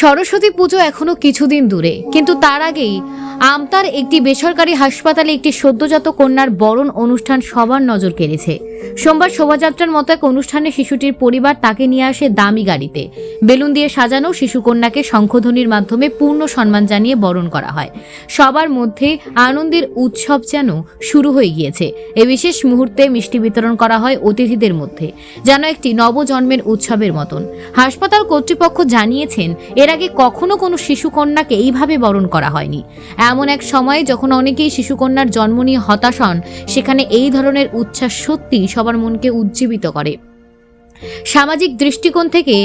সরস্বতী পুজো এখনও কিছুদিন দূরে, কিন্তু তার আগেই আমতার একটি বেসরকারি হাসপাতালে একটি সদ্যজাত কন্যার বরণ অনুষ্ঠান সবার নজর কেড়েছে। সোমবার শোভাযাত্রার মতো এক অনুষ্ঠানে শিশুটির পরিবার তাকে নিয়ে আসে দামি গাড়িতে। বেলুন দিয়ে সাজানো শিশুকন্যাকে শঙ্খধ্বনির মাধ্যমে পূর্ণ সম্মান জানিয়ে বরণ করা হয়। সবার মধ্যে আনন্দের উৎসব যেন শুরু হয়ে গিয়েছে। এ বিশেষ মুহূর্তে মিষ্টি বিতরণ করা হয় অতিথিদের মধ্যে, যেন একটি নবজন্মের উৎসবের মতন। হাসপাতাল কর্তৃপক্ষ জানিয়েছেন, এর আগে কখনো কোনো শিশুকন্যাকে এইভাবে বরণ করা হয়নি। এমন এক সময়ে যখন অনেকেই শিশুকন্যার জন্ম নিয়ে হতাশ হন, সেখানে এই ধরনের উচ্ছ্বাস সত্যি সবার মনকে উজ্জীবিত করে। সামাজিক দৃষ্টিকোণ থেকে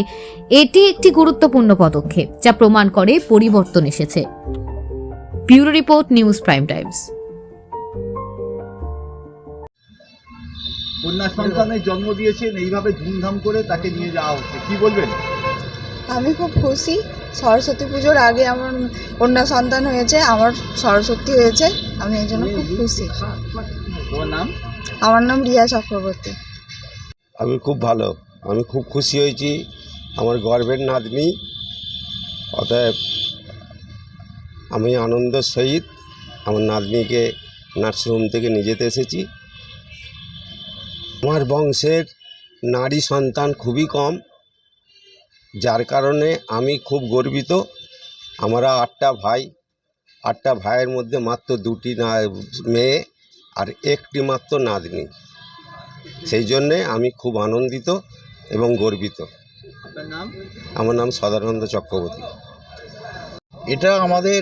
এটি একটি গুরুত্বপূর্ণ পদক্ষেপ যা প্রমাণ করে পরিবর্তন এসেছে। Bureau report news prime times. কন্যা সন্তানের জন্ম দিয়েছেন এইভাবে ধুমধাম করে তাকে নিয়ে যাওয়া হচ্ছে। কি বলবেন? আমি খুব খুশি। সরস্বতী পুজোর আগে আমার কন্যা সন্তান হয়েছে আমার সরস্বতী হয়েছে। আমি এই জন্য খুব খুশি। তোমার নাম? আমার নাম রিয়া চক্রবর্তী। আমি খুব ভালো। আমি খুব খুশি হয়েছি। আমার গর্বের নাতনি, অতএব আমি আনন্দ সহিত আমার নাতনিকে নার্সিংহোম থেকে নিয়ে যেতে এসেছি। আমার বংশের নারী সন্তান খুবই কম, যার কারণে আমি খুব গর্বিত। আমরা আটটা ভাই, আটটা ভাইয়ের মধ্যে মাত্র দুটি না মেয়ে। আর একটি মাত্র নাতনি। সেই জন্যে আমি খুব আনন্দিত এবং গর্বিত। আপনার নাম? আমার নাম সদানন্দ চক্রবর্তী। এটা আমাদের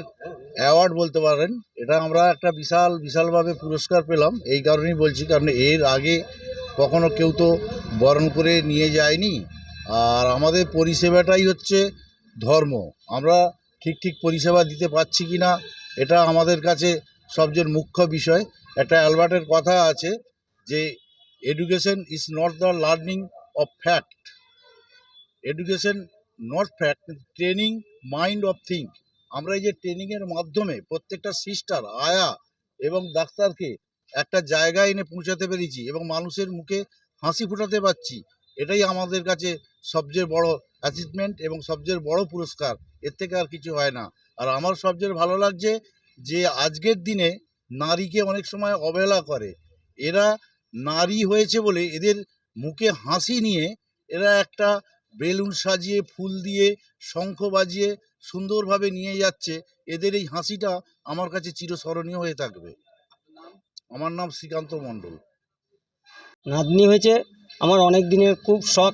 অ্যাওয়ার্ড বলতে পারেন। এটা আমরা একটা বিশাল বিশালভাবে পুরস্কার পেলাম। এই কারণেই বলছি কারণ এর আগে কখনো কেউ তো বরণ করে নিয়ে যায়নি। আর আমাদের পরিষেবাটাই হচ্ছে ধর্ম। আমরা ঠিক ঠিক পরিষেবা দিতে পারছি কি না এটা আমাদের কাছে সবচেয়ে মুখ্য বিষয়। একটা অ্যালবার্টের কথা আছে যে education is not the learning of fact education not fact training mind of think আমরা এই যে ট্রেনিংয়ের মাধ্যমে প্রত্যেকটা সিস্টার আয়া এবং ডাক্তারকে একটা জায়গায় এনে পৌঁছাতে পেরেছি এবং মানুষের মুখে হাসি ফোটাতে পারছি, এটাই আমাদের কাছে সবচেয়ে বড় অ্যাচিভমেন্ট এবং সবচেয়ে বড় পুরস্কার। এর থেকে আর কিছু হয় না। আর আমার সবচেয়ে ভালো লাগছে যে আজকের দিনে নারীকে অনেক সময় অবহেলা করে। এরা নারী হয়েছে বলে এদের মুখে হাসি নিয়ে এরা একটা বেলুন সাজিয়ে, ফুল দিয়ে, শঙ্খ বাজিয়ে সুন্দরভাবে নিয়ে যাচ্ছে। এদের এই হাসিটা আমার কাছে চিরস্মরণীয় হয়ে থাকবে। আমার নাম শ্রীকান্ত মণ্ডল। নাতনি হয়েছে। আমার অনেক দিনের খুব শখ।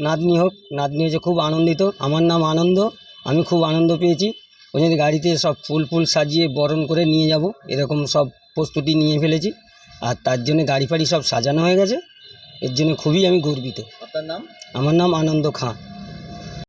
নাতনি হোক, নাতনি হয়েছে, খুব আনন্দিত। আমার নাম আনন্দ। আমি খুব আনন্দ পেয়েছি। ওই জন্য গাড়িতে সব ফুল ফুল সাজিয়ে বরণ করে নিয়ে যাব এরকম সব প্রস্তুতি নিয়ে ফেলেছি। আর তার জন্য গাড়ি ফাড়ি সব সাজানো হয়ে গেছে। এর জন্য খুবই আমি গর্বিত। আপনার নাম? আমার নাম আনন্দ খাঁ।